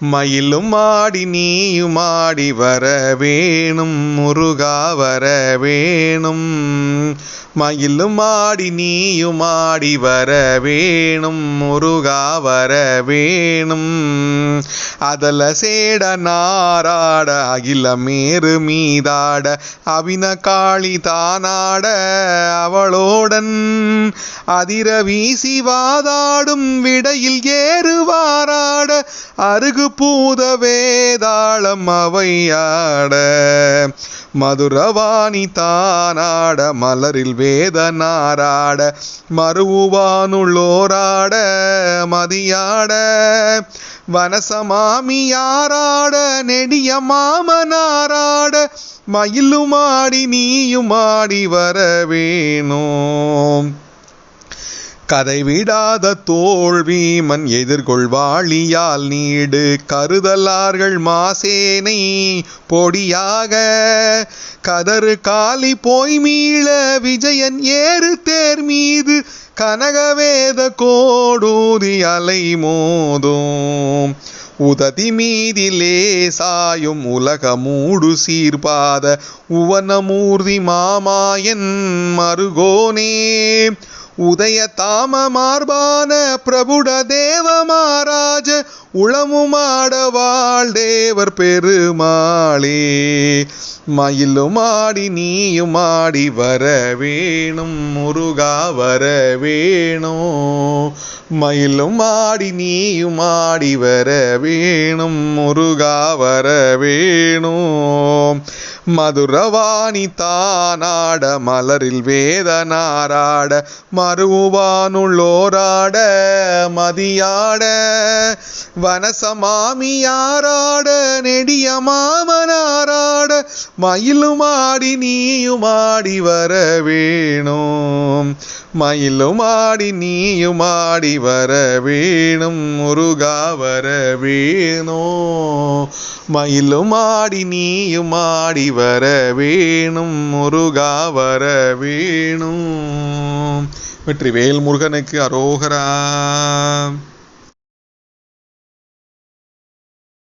மயிலும் ஆடி நீயும் ஆடி வர வேணும் முருகா வர வேணும். மயிலும் ஆடி நீயும் ஆடி வர வேணும் முருகா வர வேணும். அதல சேட நாராட அகில மேரு மீதாட அவின காளி தானாட அவளோடன். அதிர வீசி வாதாடும் விடையில் ஏறுவாராட அருகு பூத வேதாளம் அவையாட. மதுரவாணி தானாட மலரில் வேத நாராட. மறுவானுள்ளோராட மதியாட. வனசமாமியாராட நெடிய மாமனாராட மயிலுமாடி நீயுமாடி வர கதை விடாத தோல்வி எதிர்கொள்வாளியால் நீடு. கருதலார்கள் மாசேனை பொடியாக. கதறு காலி போய் மீள. விஜயன் ஏறு தேர் மீது. கனகவேத கோடூதி அலை மோதும். உததி மீதிலே சாயும் உலக மூடு சீர்பாத. உவனமூர்த்தி மாமாயன் மருகோனே. உதய தாம மார்பான பிரபுட தேவ மாராஜ உளமுமாடவாள் தேவர் பெருமாளே. மயிலும் ஆடி நீயும் ஆடி வர வேணும் முருகா வர வேணும். மயிலும் ஆடி நீயும் ஆடி வர வேணும் முருகா வர வேணும். மதுரவாணி தானாட மலரில் வேதனாராட மறுவானுள்ளோராட மதியாட வனசமாமியாராட நெடிய மாமனாராட மயிலுமாடி நீயுமாடி வர வேணும். மயிலுமாடி நீயுமாடி வர வேணும் முருகா வர வேணும். மயிலும் ஆடி நீயும் ஆடி வர வேணும். முருகா வர வேணும். வெற்றி வேல் முருகனுக்கு அரோகரா.